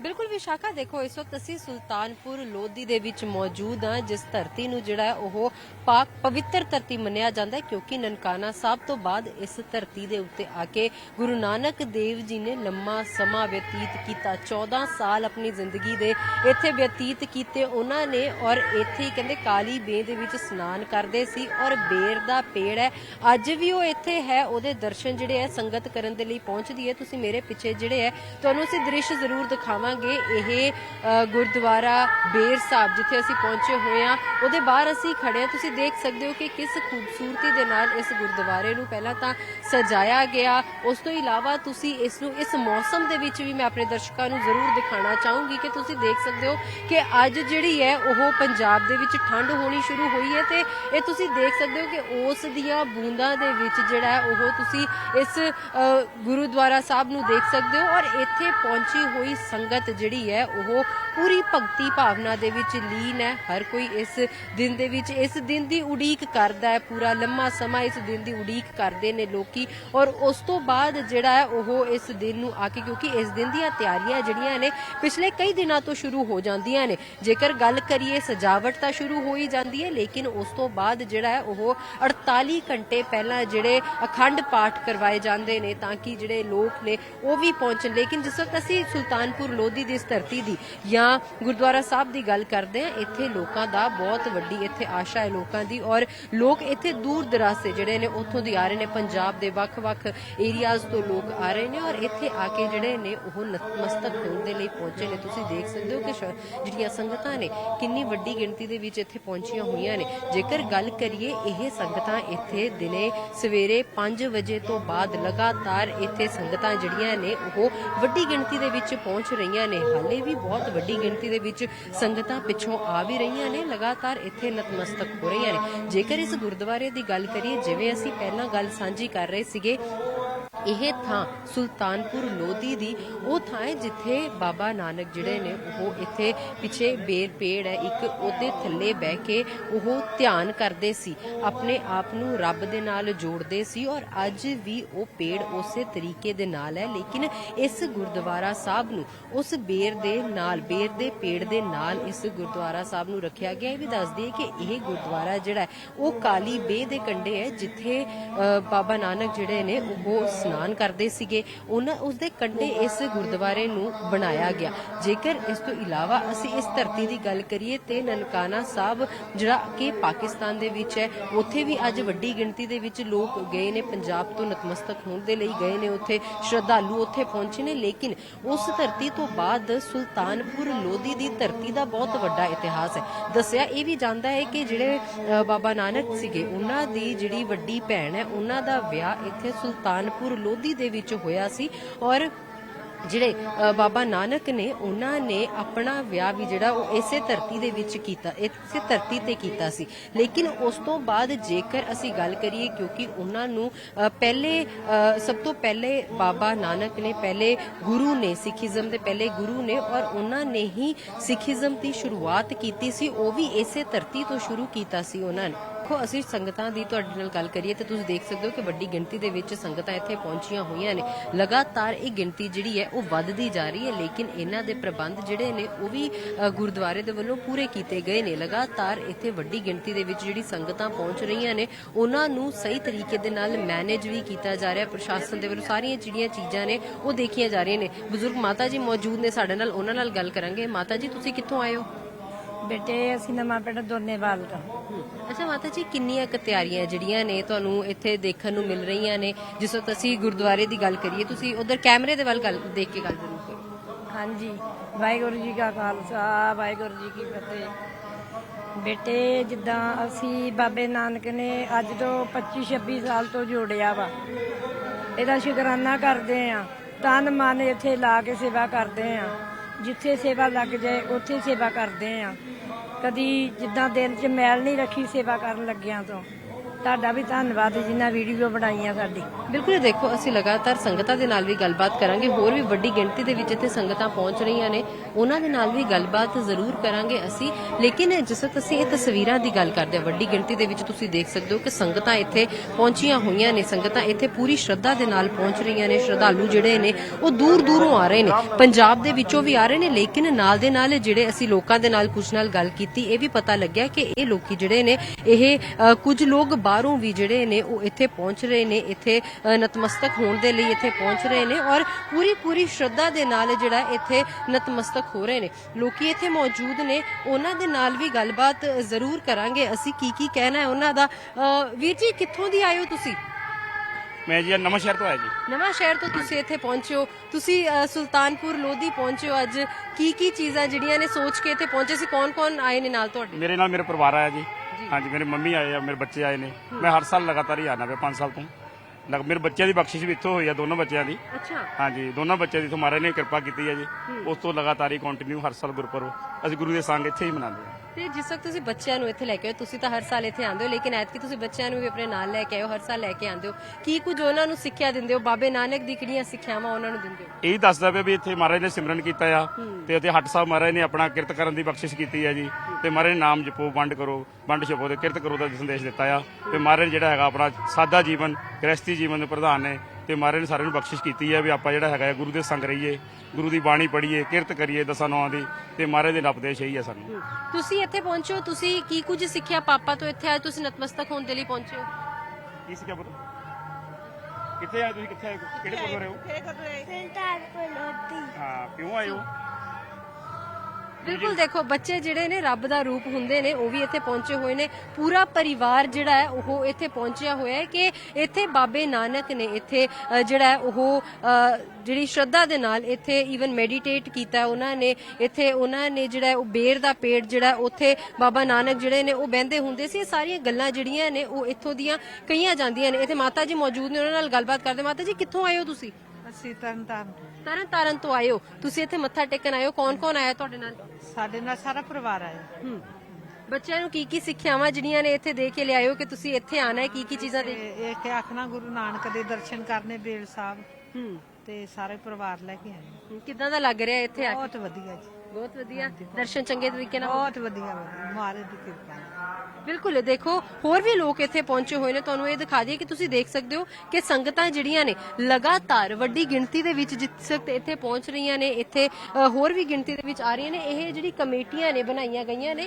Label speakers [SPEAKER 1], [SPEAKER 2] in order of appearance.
[SPEAKER 1] ਬਿਲਕੁਲ ਵਿਸ਼ਾਖਾ, ਦੇਖੋ, ਇਸ ਵਕਤ ਅਸੀਂ ਸੁਲਤਾਨਪੁਰ ਲੋਧੀ ਦੇ ਵਿੱਚ ਮੌਜੂਦ ਹਾਂ, ਜਿਸ ਧਰਤੀ ਨੂੰ ਜਿਹੜਾ ਉਹ ਪਾਕ ਪਵਿੱਤਰ ਧਰਤੀ ਮੰਨਿਆ ਜਾਂਦਾ ਹੈ, ਕਿਉਂਕਿ ਨਨਕਾਣਾ ਸਾਹਿਬ ਤੋਂ ਬਾਅਦ ਇਸ ਧਰਤੀ ਦੇ ਉੱਤੇ ਆ ਕੇ ਗੁਰੂ ਨਾਨਕ ਦੇਵ ਜੀ ਨੇ ਲੰਮਾ ਸਮਾਂ ਬਤੀਤ ਕੀਤਾ। 14 ਸਾਲ ਆਪਣੀ ਜ਼ਿੰਦਗੀ ਦੇ ਇੱਥੇ ਬਤੀਤ ਕੀਤੇ ਉਹਨਾਂ ਨੇ ਔਰ ਇੱਥੇ ਹੀ ਕਹਿੰਦੇ ਕਾਲੀ ਬੇ ਦੇ ਵਿੱਚ ਇਸ਼ਨਾਨ ਕਰਦੇ ਸੀ ਔਰ ਬੇਰ ਦਾ ਪੇੜ ਹੈ। ਅੱਜ ਵੀ ਉਹ ਇੱਥੇ ਹੈ, ਉਹਦੇ ਦਰਸ਼ਨ ਜਿਹੜੇ ਹੈ ਸੰਗਤ ਕਰਨ ਦੇ ਲਈ ਪਹੁੰਚਦੀ ਹੈ। ਤੁਸੀਂ ਮੇਰੇ ਪਿੱਛੇ ਜਿਹੜੇ ਹੈ, ਤੁਹਾਨੂੰ ਅਸੀਂ ਦ੍ਰਿਸ਼ ਜ਼ਰੂਰ ਦਿਖਾਵਾਂ ਦਿਖਾਵਾਂਗੇ ਇਹ ਅ, ਗੁਰਦੁਆਰਾ ਬੇਰ ਸਾਹਿਬ ਜਿੱਥੇ ਅਸੀਂ ਪਹੁੰਚੇ ਹੋਏ ਹਾਂ। ਉਹਦੇ ਬਾਹਰ ਅਸੀਂ ਖੜੇ ਹਾਂ। ਤੁਸੀਂ ਦੇਖ ਸਕਦੇ ਹੋ ਕਿ ਕਿਸ ਖੂਬਸੂਰਤੀ ਦੇ ਨਾਲ ਇਸ ਗੁਰਦੁਆਰੇ ਨੂੰ ਪਹਿਲਾਂ ਤਾਂ ਸਜਾਇਆ ਗਿਆ। ਉਸ ਤੋਂ ਇਲਾਵਾ ਤੁਸੀਂ ਇਸ ਨੂੰ ਇਸ ਮੌਸਮ ਦੇ ਵਿੱਚ ਵੀ ਮੈਂ ਆਪਣੇ ਦਰਸ਼ਕਾਂ ਨੂੰ ਜ਼ਰੂਰ ਦਿਖਾਉਣਾ ਚਾਹੂੰਗੀ ਕਿ ਤੁਸੀਂ ਦੇਖ ਸਕਦੇ ਹੋ ਕਿ ਅੱਜ ਜਿਹੜੀ ਹੈ ਉਹ ਪੰਜਾਬ ਦੇ ਵਿੱਚ ਠੰਡ ਹੋਣੀ ਸ਼ੁਰੂ ਹੋਈ ਹੈ ਤੇ ਇਹ ਤੁਸੀਂ ਦੇਖ ਸਕਦੇ ਹੋ ਕਿ ਉਸ ਦੀਆਂ ਬੂੰਦਾਂ ਦੇ ਵਿੱਚ ਜਿਹੜਾ ਹੈ ਉਹ ਤੁਸੀਂ ਇਸ ਅ, ਗੁਰੂਦੁਆਰਾ ਸਾਹਿਬ ਨੂੰ ਦੇਖ ਸਕਦੇ ਹੋ। ਔਰ ਇੱਥੇ ਪਹੁੰਚੀ ਹੋਈ ਸੰਗਤ ਜਿਹੜੀ ਹੈ, ਉਹ ਪੂਰੀ ਭਗਤੀ ਭਾਵਨਾ ਦੇ ਵਿੱਚ ਲੀਨ ਹੈ। ਹਰ ਕੋਈ ਇਸ ਦਿਨ ਦੇ ਵਿੱਚ ਇਸ ਦਿਨ ਦੀ ਉਡੀਕ ਕਰਦਾ ਹੈ। ਪੂਰਾ ਲੰਮਾ ਸਮਾਂ ਇਸ ਦਿਨ ਦੀ ਉਡੀਕ ਕਰਦੇ ਨੇ ਲੋਕੀ। ਔਰ ਉਸ ਤੋਂ ਬਾਅਦ ਜਿਹੜਾ ਹੈ, ਉਹ ਇਸ ਦਿਨ ਨੂੰ ਆ ਕੇ ਕਿਉਂਕਿ ਇਸ ਦਿਨ ਦੀਆਂ ਤਿਆਰੀਆਂ ਜਿਹੜੀਆਂ ਨੇ, ਪਿਛਲੇ ਕਈ ਦਿਨਾਂ ਤੋਂ ਸ਼ੁਰੂ ਹੋ ਜਾਂਦੀਆਂ ਨੇ। ਜੇਕਰ ਗੱਲ ਕਰੀਏ, ਸਜਾਵਟ ਤਾਂ ਸ਼ੁਰੂ ਹੋ ਹੀ ਜਾਂਦੀ ਹੈ, ਲੇਕਿਨ ਉਸ ਤੋਂ ਬਾਅਦ ਜਿਹੜਾ ਹੈ, ਉਹ 48 ਘੰਟੇ ਪਹਿਲਾਂ ਜਿਹੜੇ ਅਖੰਡ ਪਾਠ ਕਰਵਾਏ ਜਾਂਦੇ ਨੇ, ਤਾਂ ਕਿ ਜਿਹੜੇ ਲੋਕ ਨੇ, ਉਹ ਵੀ ਪਹੁੰਚਣ। ਲੇਕਿਨ ਜਿਸ ਵਕਤ ਅਸੀਂ ਸੁਲਤਾਨਪੁਰ ਲੋਧੀ ਦੀ ਇਸ ਧਰਤੀ ਦੀ ਜਾਂ ਗੁਰਦੁਆਰਾ ਸਾਹਿਬ ਦੀ ਗੱਲ ਕਰਦੇ ਆ ਇੱਥੇ ਲੋਕਾਂ ਦਾ ਬਹੁਤ ਵੱਡੀ ਇੱਥੇ ਆਸ਼ਾ ਹੈ ਲੋਕਾਂ ਦੀ ਔਰ ਲੋਕ ਇੱਥੇ ਦੂਰ ਦਰਾਜ਼ ਸੇ ਜਿਹੜੇ ਨੇ ਉੱਥੋਂ ਦੀ ਆ ਰਹੇ ਨੇ, ਪੰਜਾਬ ਦੇ ਵੱਖ-ਵੱਖ ਏਰੀਆਜ਼ ਤੋਂ ਲੋਕ ਆ ਰਹੇ ਨੇ ਔਰ ਇੱਥੇ ਆ ਕੇ ਜਿਹੜੇ ਨੇ ਉਹ ਨਤਮਸਤਕ ਹੋਣ ਦੇ ਲਈ ਪਹੁੰਚੇ ਨੇ। ਤੁਸੀਂ ਦੇਖ ਸਕਦੇ ਹੋ ਕਿ ਜਿਹੜੀਆਂ ਸੰਗਤਾਂ ਨੇ, ਕਿੰਨੀ ਵੱਡੀ ਗਿਣਤੀ ਦੇ ਵਿੱਚ ਇੱਥੇ ਪਹੁੰਚੀਆਂ ਹੋਈਆਂ ਨੇ। ਜੇਕਰ ਗੱਲ ਕਰੀਏ, ਇਹ ਸੰਗਤਾਂ ਇੱਥੇ ਦਿਨੇ ਸਵੇਰੇ 5 ਵਜੇ ਤੋਂ ਬਾਅਦ ਲਗਾਤਾਰ ਇੱਥੇ ਸੰਗਤਾਂ ਜਿਹੜੀਆਂ ਨੇ, ਉਹ ਵੱਡੀ ਗਿਣਤੀ ਦੇ ਵਿੱਚ ਪਹੁੰਚ ਰਹੀਆਂ ਨੇ। ਹਾਲੇ ਵੀ ਬਹੁਤ ਵੱਡੀ ਗਿਣਤੀ ਦੇ ਵਿੱਚ ਸੰਗਤਾਂ ਪਿੱਛੋਂ ਆ ਵੀ ਰਹੀਆਂ ਨੇ। ਲਗਾਤਾਰ ਇੱਥੇ ਨਤਮਸਤਕ ਹੋ ਰਹੀਆਂ ਨੇ। ਜੇਕਰ ਇਸ ਗੁਰਦੁਆਰੇ ਦੀ ਗੱਲ ਕਰੀਏ, ਜਿਵੇਂ ਅਸੀਂ ਪਹਿਲਾਂ ਗੱਲ ਸਾਂਝੀ ਕਰ ਰਹੇ ਸੀਗੇ ਇਹ ਥਾਂ ਸੁਲਤਾਨਪੁਰ ਲੋਧੀ ਦੀ ਉਹ ਥਾਂ ਹੈ ਜਿੱਥੇ ਬਾਬਾ ਨਾਨਕ ਜਿਹੜੇ ਨੇ ਉਹ ਇੱਥੇ ਪਿੱਛੇ ਬੇਰ ਪੇੜ ਹੈ ਇੱਕ ਉਹਦੇ ਥੱਲੇ ਬਹਿ ਕੇ ਉਹ ਧਿਆਨ ਕਰਦੇ ਸੀ ਆਪਣੇ ਆਪ ਨੂੰ ਰੱਬ ਦੇ ਨਾਲ ਜੋੜਦੇ ਸੀ ਔਰ ਅੱਜ ਵੀ ਉਹ ਪੇੜ ਉਸੇ ਤਰੀਕੇ ਦੇ ਨਾਲ ਹੈ ਲੇਕਿਨ ਇਸ ਗੁਰਦੁਆਰਾ ਸਾਹਿਬ ਨੂੰ ਉਸ ਬੇਰ ਦੇ ਨਾਲ ਬੇਰ ਦੇ ਪੇੜ ਦੇ ਨਾਲ ਇਸ ਗੁਰਦੁਆਰਾ ਸਾਹਿਬ ਨੂੰ ਰੱਖਿਆ ਗਿਆ। ਇਹ ਵੀ ਦੱਸ ਦਈਏ ਕਿ ਇਹ ਗੁਰਦੁਆਰਾ ਜਿਹੜਾ ਹੈ ਉਹ ਕਾਲੀ ਬੇ ਦੇ ਕੰਢੇ ਹੈ ਜਿੱਥੇ ਅ, ਬਾਬਾ ਨਾਨਕ ਜਿਹੜੇ ਨੇ ਉਹ ਇਸ਼ਨਾਨ ਕਰਦੇ ਸੀਗੇ, ਉਹਨਾਂ ਉਸ ਦੇ ਕੰਢੇ ਇਸ ਗੁਰਦੁਆਰੇ ਨੂੰ ਬਣਾਇਆ ਗਿਆ। ਜੇਕਰ ਇਸ ਤੋਂ ਇਲਾਵਾ ਅਸੀਂ ਇਸ ਧਰਤੀ ਦੀ ਗੱਲ ਕਰੀਏ ਤੇ ਨਨਕਾਣਾ ਸਾਹਿਬ, ਜਿਹੜਾ ਕਿ ਪਾਕਿਸਤਾਨ ਦੇ ਵਿੱਚ ਹੈ, ਉੱਥੇ ਵੀ ਅੱਜ ਵੱਡੀ ਗਿਣਤੀ ਦੇ ਵਿੱਚ ਲੋਕ ਗਏ ਨੇ, ਪੰਜਾਬ ਤੋਂ ਨਤਮਸਤਕ ਹੋਣ ਦੇ ਲਈ ਗਏ ਨੇ ਉੱਥੇ, ਸ਼ਰਧਾਲੂ ਉੱਥੇ ਪਹੁੰਚੇ ਨੇ, ਲੇਕਿਨ ਉਸ ਧਰਤੀ ਤੋਂ ਬਾਅਦ ਸੁਲਤਾਨਪੁਰ ਲੋਧੀ ਦੀ ਧਰਤੀ ਦਾ ਬਹੁਤ ਵੱਡਾ ਇਤਿਹਾਸ ਹੈ। ਦੱਸਿਆ ਇਹ ਵੀ ਜਾਂਦਾ ਹੈ ਕਿ ਜਿਹੜੇ ਬਾਬਾ ਨਾਨਕ ਸੀਗੇ, ਉਹਨਾਂ ਦੀ ਜਿਹੜੀ ਵੱਡੀ ਭੈਣ ਹੈ, ਉਹਨਾਂ ਦਾ ਵਿਆਹ ਇੱਥੇ ਸੁਲਤਾਨਪੁਰ ਲੋਧੀ ਦੇ ਵਿੱਚ ਹੋਇਆ ਸੀ ਔਰ ਜਿਹੜੇ ਬਾਬਾ ਨਾਨਕ ਨੇ ਉਹਨਾਂ ਨੇ ਆਪਣਾ ਵਿਆਹ ਵੀ ਜਿਹੜਾ ਉਹ ਇਸੇ ਧਰਤੀ ਦੇ ਵਿੱਚ ਕੀਤਾ ਇਸੇ ਧਰਤੀ ਤੇ ਕੀਤਾ ਸੀ। ਲੇਕਿਨ ਉਸ ਤੋਂ ਬਾਅਦ ਜੇਕਰ ਅਸੀਂ ਗੱਲ ਕਰੀਏ ਕਿਉਂਕਿ ਉਹਨਾਂ ਨੂੰ ਪਹਿਲੇ ਅ, ਸਭ ਤੋਂ ਪਹਿਲੇ ਬਾਬਾ ਨਾਨਕ ਨੇ ਪਹਿਲੇ ਗੁਰੂ ਨੇ ਸਿੱਖੀਜ਼ਮ ਦੇ ਪਹਿਲੇ ਗੁਰੂ ਨੇ ਔਰ ਉਹਨਾਂ ਨੇ ਹੀ ਸਿੱਖੀਜ਼ਮ ਦੀ ਸ਼ੁਰੂਆਤ ਕੀਤੀ ਸੀ ਉਹ ਵੀ ਇਸੇ ਧਰਤੀ ਤੋਂ ਸ਼ੁਰੂ ਕੀਤਾ ਸੀ ਉਹਨਾਂ ਨੇ। ਦੇਖੋ, ਅਸੀਂ ਸੰਗਤਾਂ ਦੀ ਤੁਹਾਡੇ ਨਾਲ ਗੱਲ ਕਰੀਏ ਤੇ ਤੁਸੀਂ ਦੇਖ ਸਕਦੇ ਹੋ ਕਿ ਵੱਡੀ ਗਿਣਤੀ ਦੇ ਵਿੱਚ ਸੰਗਤਾਂ ਇੱਥੇ ਪਹੁੰਚੀਆਂ ਹੋਈਆਂ ਨੇ। ਲਗਾਤਾਰ ਇਹ ਗਿਣਤੀ ਜਿਹੜੀ ਹੈ, ਉਹ ਵੱਧਦੀ ਜਾ ਰਹੀ ਹੈ, ਲੇਕਿਨ ਇਹਨਾਂ ਦੇ ਪ੍ਰਬੰਧ ਜਿਹੜੇ ਨੇ, ਉਹ ਵੀ ਗੁਰਦੁਆਰੇ ਦੇ ਵੱਲੋਂ ਪੂਰੇ ਕੀਤੇ ਗਏ ਨੇ। ਲਗਾਤਾਰ ਇੱਥੇ ਵੱਡੀ ਗਿਣਤੀ ਦੇ ਵਿੱਚ ਜਿਹੜੀ ਸੰਗਤਾਂ ਪਹੁੰਚ ਰਹੀਆਂ ਨੇ, ਉਹਨਾਂ ਨੂੰ ਸਹੀ ਤਰੀਕੇ ਦੇ ਨਾਲ ਮੈਨੇਜ ਵੀ ਕੀਤਾ ਜਾ ਰਿਹਾ। ਪ੍ਰਸ਼ਾਸਨ ਦੇ ਵੱਲੋਂ ਸਾਰੀਆਂ ਜਿਹੜੀਆਂ ਚੀਜ਼ਾਂ ਨੇ, ਉਹ ਦੇਖੀਆਂ ਜਾ ਰਹੀਆਂ ਨੇ। ਬਜ਼ੁਰਗ ਮਾਤਾ ਜੀ ਮੌਜੂਦ ਨੇ ਸਾਡੇ ਨਾਲ, ਉਹਨਾਂ ਨਾਲ ਗੱਲ ਕਰਾਂਗੇ। ਮਾਤਾ ਜੀ, ਤੁਸੀਂ ਕਿੱਥੋਂ ਆਏ ਹੋ?
[SPEAKER 2] ਬੇਟੇ ਅਸੀਂ ਨਵਾਂ ਪਿੰਡ ਦੋਨੇਵਾਲ ਤੋਂ
[SPEAKER 1] ਅੱਛਾ ਮਾਤਾ ਜੀ ਕਿੰਨੀਆਂ ਕੁ ਤਿਆਰੀਆਂ ਜਿਹੜੀਆਂ ਨੇ ਤੁਹਾਨੂੰ ਇੱਥੇ ਦੇਖਣ ਨੂੰ ਮਿਲ ਰਹੀਆਂ ਨੇ? ਜਿਸ ਵਕਤ ਅਸੀਂ ਗੁਰਦੁਆਰੇ ਦੀ ਗੱਲ ਕਰੀਏ ਤੁਸੀਂ ਉਧਰ ਕੈਮਰੇ ਦੇ ਵੱਲ ਗੱਲ ਦੇਖ ਕੇ ਗੱਲ ਜ਼ਰੂਰ ਕਰੋ।
[SPEAKER 2] ਹਾਂਜੀ ਵਾਹਿਗੁਰੂ ਜੀ ਕਾ ਖਾਲਸਾ ਵਾਹਿਗੁਰੂ ਜੀ ਕੀ ਫਤਿਹ। ਬੇਟੇ ਜਿੱਦਾਂ ਅਸੀਂ ਬਾਬੇ ਨਾਨਕ ਨੇ ਅੱਜ ਤੋਂ 25 26 ਸਾਲ ਤੋਂ ਜੋੜਿਆ ਵਾ। ਇਹਦਾ ਸ਼ੁਕਰਾਨਾ ਕਰਦੇ ਆ। ਤਨ ਮਨ ਇੱਥੇ ਲਾ ਕੇ ਸੇਵਾ ਕਰਦੇ ਆ। ਜਿੱਥੇ ਸੇਵਾ ਲੱਗ ਜਾਏ, ਉੱਥੇ ਸੇਵਾ ਕਰਦੇ ਆ। ਕਦੀ ਜਿੱਦਾਂ ਦਿਨ 'ਚ ਮੈਲ ਨਹੀਂ ਰੱਖੀ ਸੇਵਾ ਕਰਨ ਲੱਗਿਆਂ ਤੋਂ। ਤੁਹਾਡਾ ਵੀ ਧੰਨਵਾਦ ਜਿਨ੍ਹਾਂ ਵੀਡੀਓ ਬਣਾਈਆਂ ਸਾਡੀ।
[SPEAKER 1] ਬਿਲਕੁਲ ਦੇਖੋ, ਅਸੀਂ ਲਗਾਤਾਰ ਸੰਗਤਾਂ ਦੇ ਨਾਲ ਵੀ ਗੱਲਬਾਤ ਕਰਾਂਗੇ। ਹੋਰ ਵੀ ਵੱਡੀ ਗਿਣਤੀ ਦੇ ਵਿੱਚ ਇੱਥੇ ਸੰਗਤਾਂ ਪਹੁੰਚ ਰਹੀਆਂ ਨੇ। ਉਹਨਾਂ ਦੇ ਨਾਲ ਵੀ ਗੱਲਬਾਤ ਜ਼ਰੂਰ ਕਰਾਂਗੇ ਅਸੀਂ। ਲੇਕਿਨ ਜਿਸ ਵਕਤ ਅਸੀਂ ਇਹ ਤਸਵੀਰਾਂ ਦੀ ਗੱਲ ਕਰਦੇ ਹਾਂ, ਵੱਡੀ ਗਿਣਤੀ ਦੇ ਵਿੱਚ ਤੁਸੀਂ ਦੇਖ ਸਕਦੇ ਹੋ ਕਿ ਸੰਗਤਾਂ ਇੱਥੇ ਪਹੁੰਚੀਆਂ ਹੋਈਆਂ ਨੇ। ਸੰਗਤਾਂ ਇੱਥੇ ਪੂਰੀ ਸ਼ਰਧਾ ਦੇ ਨਾਲ ਪਹੁੰਚ ਰਹੀਆਂ ਨੇ। ਸ਼ਰਧਾਲੂ ਜਿਹੜੇ ਨੇ, ਉਹ ਦੂਰ ਦੂਰੋਂ ਆ ਰਹੇ ਨੇ। ਪੰਜਾਬ ਦੇ ਵਿੱਚੋਂ ਵੀ ਆ ਰਹੇ ਨੇ, ਲੇਕਿਨ ਨਾਲ ਦੇ ਨਾਲ ਜਿਹੜੇ ਅਸੀਂ ਲੋਕਾਂ ਦੇ ਨਾਲ ਕੁਝ ਨਾਲ ਗੱਲ ਕੀਤੀ, ਇਹ ਵੀ ਪਤਾ ਲੱਗਿਆ ਕਿ ਇਹ ਲੋਕੀ ਜਿਹੜੇ ਨੇ, ਇਹ ਕੁਝ ਲੋਕ ਬਾਹਰੋਂ ਵੀ ਜਿਹੜੇ ਨੇ ਉਹ ਇੱਥੇ ਪਹੁੰਚ ਰਹੇ ਨੇ ਇੱਥੇ ਨਤਮਸਤਕ ਹੋਣ ਦੇ ਲਈ ਇੱਥੇ ਪਹੁੰਚ ਰਹੇ ਨੇ ਔਰ ਪੂਰੀ ਪੂਰੀ ਸ਼ਰਧਾ ਦੇ ਨਾਲ ਜਿਹੜਾ ਇੱਥੇ ਨਤਮਸਤਕ ਹੋ ਰਹੇ ਨੇ। ਲੋਕੀ ਇੱਥੇ ਮੌਜੂਦ ਨੇ ਉਹਨਾਂ ਦੇ ਨਾਲ ਵੀ ਗੱਲਬਾਤ ਜ਼ਰੂਰ ਕਰਾਂਗੇ। ਅਸੀਂ ਕੀ ਕੀ ਕਹਿਣਾ ਹੈ ਉਹਨਾਂ ਦਾ? ਵੀਰ ਜੀ ਕਿੱਥੋਂ ਦੀ ਆਏ ਹੋ ਤੁਸੀਂ?
[SPEAKER 3] ਮੈਂ ਜੀ ਨਵਾਂ ਸ਼ਹਿਰ ਤੋਂ ਆਇਆ ਜੀ।
[SPEAKER 1] ਨਵਾਂ ਸ਼ਹਿਰ ਤੋਂ ਤੁਸੀਂ ਇੱਥੇ ਪਹੁੰਚੇ ਹੋ। ਤੁਸੀਂ ਸੁਲਤਾਨਪੁਰ ਲੋਧੀ ਪਹੁੰਚੇ ਹੋ ਅੱਜ। ਕੀ ਕੀ ਚੀਜ਼ਾਂ ਜਿਹੜੀਆਂ ਨੇ ਸੋਚ ਕੇ ਇੱਥੇ ਪਹੁੰਚੇ? ਸੀ ਕੌਣ ਕੌਣ ਆਏ ਨੇ ਨਾਲ ਤੁਹਾਡੇ?
[SPEAKER 3] ਮੇਰੇ ਨਾਲ ਮੇਰੇ ਪਰਿਵਾਰ ਆਇਆ ਜੀ। ਹਾਂਜੀ ਮੇਰੇ ਮੰਮੀ ਆਏ ਆ ਮੇਰੇ ਬੱਚੇ ਆਏ ਨੇ। ਮੈਂ ਹਰ ਸਾਲ ਲਗਾਤਾਰ ਹੀ ਆਣਾ ਪਿਆ 5 ਸਾਲ ਤੋਂ। ਲਗ ਮੇਰੇ ਬੱਚਿਆਂ ਦੀ ਬਖਸ਼ਿਸ਼ ਵੀ ਇੱਥੋਂ ਹੋਈ ਆ ਦੋਨੋਂ ਬੱਚਿਆਂ ਦੀ।
[SPEAKER 1] ਅੱਛਾ।
[SPEAKER 3] ਹਾਂਜੀ ਦੋਨਾਂ ਬੱਚਿਆਂ ਦੀ ਤੁਹਾਰੇ ਨੇ ਕਿਰਪਾ ਕੀਤੀ ਹੈ ਜੀ। ਉਸ ਤੋਂ ਲਗਾਤਾਰ ਹੀ ਕੰਟੀਨਿਊ ਹਰ ਸਾਲ ਗੁਰਪੁਰਬ। ਅਸੀਂ ਗੁਰੂ ਦੇ ਸੰਗ ਇੱਥੇ ਹੀ ਮਨਾਉਂਦੇ ਹਾਂ
[SPEAKER 1] ਤੇ ਜਿਸ ਵਕਤ ਤੁਸੀਂ ਬੱਚਿਆਂ ਨੂੰ ਇੱਥੇ ਲੈ ਕੇ ਆਏ ਤੁਸੀਂ ਤਾਂ ਹਰ ਸਾਲ ਇੱਥੇ ਆਉਂਦੇ ਹੋ ਲੇਕਿਨ ਐਤਕੀ ਤੁਸੀਂ ਬੱਚਿਆਂ ਨੂੰ ਵੀ ਆਪਣੇ ਨਾਲ ਲੈ ਕੇ ਆਏ ਹੋ ਹਰ ਸਾਲ ਲੈ ਕੇ ਆਉਂਦੇ ਹੋ। ਕੀ ਕੁਝ ਉਹਨਾਂ ਨੂੰ ਸਿੱਖਿਆ ਦਿੰਦੇ ਹੋ? ਬਾਬੇ ਨਾਨਕ ਦੀ ਕਿਹੜੀਆਂ ਸਿੱਖਿਆਵਾਂ ਉਹਨਾਂ ਨੂੰ ਦਿੰਦੇ ਹੋ?
[SPEAKER 3] ਇਹ ਦੱਸਦਾ ਪਿਆ ਵੀ ਇੱਥੇ ਮਹਾਰਾਜ ਨੇ ਸਿਮਰਨ ਕੀਤਾ ਆ ਤੇ ਉੱਥੇ ਹੱਟ ਸਾਹਿਬ ਮਹਾਰਾਜ ਨੇ ਆਪਣਾ ਕਿਰਤ ਕਰਨ ਦੀ ਬਖਸ਼ਿਸ਼ ਕੀਤੀ ਹੈ ਜੀ। ਤੇ ਮਹਾਰਾਜ ਨੇ ਨਾਮ ਜਪੋ ਵੰਡ ਕਰੋ ਵੰਡ ਛਪੋ ਤੇ ਕਿਰਤ ਕਰੋ ਦਾ ਸੰਦੇਸ਼ ਦਿੱਤਾ ਆ। ਤੇ ਮਹਾਰਾਜ ਜਿਹੜਾ ਹੈਗਾ ਆਪਣਾ ਸਾਦਾ ਜੀਵਨ ਗ੍ਰਸਤੀ ਜੀਵਨ ਦੇ ਪ੍ਰਧਾਨ ਨੇ ਤੇ ਮਹਾਰਾਜ ਨੇ ਸਾਰਿਆਂ ਨੂੰ ਬਖਸ਼ਿਸ਼ ਕੀਤੀ ਹੈ ਵੀ ਆਪਾਂ ਜਿਹੜਾ ਹੈਗਾ ਗੁਰੂ ਦੇ ਸੰਗ ਰਹੀਏ ਗੁਰੂ ਦੀ ਬਾਣੀ ਪੜ੍ਹੀਏ ਕਿਰਤ ਕਰੀਏ ਦਸਾਂ ਨੌਂ ਦੀ ਤੇ ਮਹਾਰਾਜ ਦੇ ਉਪਦੇਸ਼ ਇਹੀ ਆ ਸਾਨੂੰ।
[SPEAKER 1] ਤੁਸੀਂ ਇੱਥੇ ਪਹੁੰਚੇ ਹੋ ਤੁਸੀਂ ਕੀ ਕੁਝ ਸਿੱਖਿਆ ਪਾਪਾ ਤੋਂ ਇੱਥੇ ਆਏ ਤੁਸੀਂ ਨਤਮਸਤਕ ਹੋਣ ਦੇ ਲਈ ਪਹੁੰਚੇ ਹੋ?
[SPEAKER 3] ਕੀ ਸਿੱਖਿਆ ਪੁੱਤ? ਕਿੱਥੇ ਆਏ ਤੁਸੀਂ ਕਿੱਥੇ ਆਏ ਕਿਹੜੇ ਕੋਲ ਰਹੇ ਹੋ?
[SPEAKER 4] ਸੁਲਤਾਨਪੁਰ ਲੋਧੀ
[SPEAKER 3] ਹਾਂ ਕਿਉਂ ਆਏ ਹੋ?
[SPEAKER 1] ਬਿਲਕੁਲ ਦੇਖੋ, ਬੱਚੇ ਜਿਹੜੇ ਨੇ ਰੱਬ ਦਾ ਰੂਪ ਹੁੰਦੇ ਨੇ, ਉਹ ਵੀ ਇੱਥੇ ਪਹੁੰਚੇ ਹੋਏ ਨੇ। ਪੂਰਾ ਪਰਿਵਾਰ ਜਿਹੜਾ ਹੈ, ਉਹ ਇੱਥੇ ਪਹੁੰਚਿਆ ਹੋਇਆ ਹੈ ਕਿ ਇੱਥੇ ਬਾਬੇ ਨਾਨਕ ਨੇ ਇੱਥੇ ਜਿਹੜਾ ਹੈ, ਉਹ ਜਿਹੜੀ ਸ਼ਰਧਾ ਦੇ ਨਾਲ ਇੱਥੇ ਈਵਨ ਮੈਡੀਟੇਟ ਕੀਤਾ ਉਹਨਾਂ ਨੇ। ਇੱਥੇ ਉਹਨਾਂ ਨੇ ਜਿਹੜਾ ਉਹ ਬੇਰ ਦਾ ਪੇੜ ਜਿਹੜਾ ਉੱਥੇ ਬਾਬਾ ਨਾਨਕ ਜਿਹੜੇ ਨੇ, ਉਹ ਬਹਿੰਦੇ ਹੁੰਦੇ ਸੀ। ਇਹ ਸਾਰੀਆਂ ਗੱਲਾਂ ਜਿਹੜੀਆਂ ਨੇ, ਉਹ ਇੱਥੋਂ ਦੀਆਂ ਕਹੀਆਂ ਜਾਂਦੀਆਂ ਨੇ। ਇੱਥੇ ਮਾਤਾ ਜੀ ਮੌਜੂਦ ਨੇ, ਉਹਨਾਂ ਨਾਲ ਗੱਲਬਾਤ ਕਰਦੇ। ਮਾਤਾ ਜੀ, ਕਿੱਥੋਂ ਆਏ ਹੋ ਤੁਸੀਂ?
[SPEAKER 5] ਅਸੀਂ ਤਰਨਤਾਰਨ
[SPEAKER 1] ਤਰਨ ਤਾਰਨ ਤੋਂ ਆਏ ਹੋ ਤੁਸੀਂ ਇੱਥੇ ਮੱਥਾ ਟੇਕਣ ਆਏ ਹੋ ਕੌਣ ਕੌਣ ਆਇਆ ਤੁਹਾਡੇ ਨਾਲ?
[SPEAKER 5] ਸਾਡੇ ਨਾਲ ਸਾਰਾ ਪਰਿਵਾਰ ਆਇਆ।
[SPEAKER 1] ਹੂੰ। ਬੱਚਿਆਂ ਨੂੰ ਕੀ ਕੀ ਸਿੱਖਿਆਵਾਂ ਜਿਹੜੀਆਂ ਨੇ ਇੱਥੇ ਦੇ ਕੇ ਲਿਆਇਓ ਕਿ ਤੁਸੀਂ ਇੱਥੇ ਆਣਾ ਹੈ? ਕੀ ਕੀ ਚੀਜ਼ਾਂ
[SPEAKER 5] ਤੇ
[SPEAKER 1] ਦੇ
[SPEAKER 5] ਇਹ ਕਿ ਆਖਣਾ ਗੁਰੂ ਨਾਨਕ ਦੇ ਦਰਸ਼ਨ ਕਰਨੇ ਬੇਲ ਸਾਹਿਬ
[SPEAKER 1] ਹੂੰ।
[SPEAKER 5] ਤੇ ਸਾਰੇ ਪਰਿਵਾਰ ਲੈ ਕੇ ਆਏ।
[SPEAKER 1] ਕਿੱਦਾਂ ਦਾ ਲੱਗ ਰਿਹਾ ਇੱਥੇ ਆ ਕੇ?
[SPEAKER 5] ਬਹੁਤ ਵਧੀਆ ਜੀ।
[SPEAKER 1] ਬਹੁਤ ਵਧੀਆ ਦਰਸ਼ਨ ਚੰਗੇ ਤਰੀਕੇ ਨਾਲ
[SPEAKER 5] ਬਹੁਤ ਵਧੀਆ ਮਹਾਰਾਜ ਦੀ ਕਿਰਪਾ।
[SPEAKER 1] ਬਿਲਕੁਲ ਦੇਖੋ ਹੋਰ ਵੀ ਲੋਕ ਇੱਥੇ ਪਹੁੰਚੇ ਹੋਏ ਨੇ ਤੁਹਾਨੂੰ ਇਹ ਦਿਖਾ ਦਈਏ ਕਿ ਤੁਸੀਂ ਦੇਖ ਸਕਦੇ ਹੋ ਕਿ ਸੰਗਤਾਂ ਜਿਹੜੀਆਂ ਨੇ ਲਗਾਤਾਰ ਵੱਡੀ ਗਿਣਤੀ ਦੇ ਵਿੱਚ ਜਿਸ ਵਕਤ ਇੱਥੇ ਪਹੁੰਚ ਰਹੀਆਂ ਨੇ ਇੱਥੇ ਅ, ਹੋਰ ਵੀ ਗਿਣਤੀ ਦੇ ਵਿੱਚ ਆ ਰਹੀਆਂ ਨੇ ਇਹ ਜਿਹੜੀ ਕਮੇਟੀਆਂ ਨੇ ਬਣਾਈਆਂ ਗਈਆਂ ਨੇ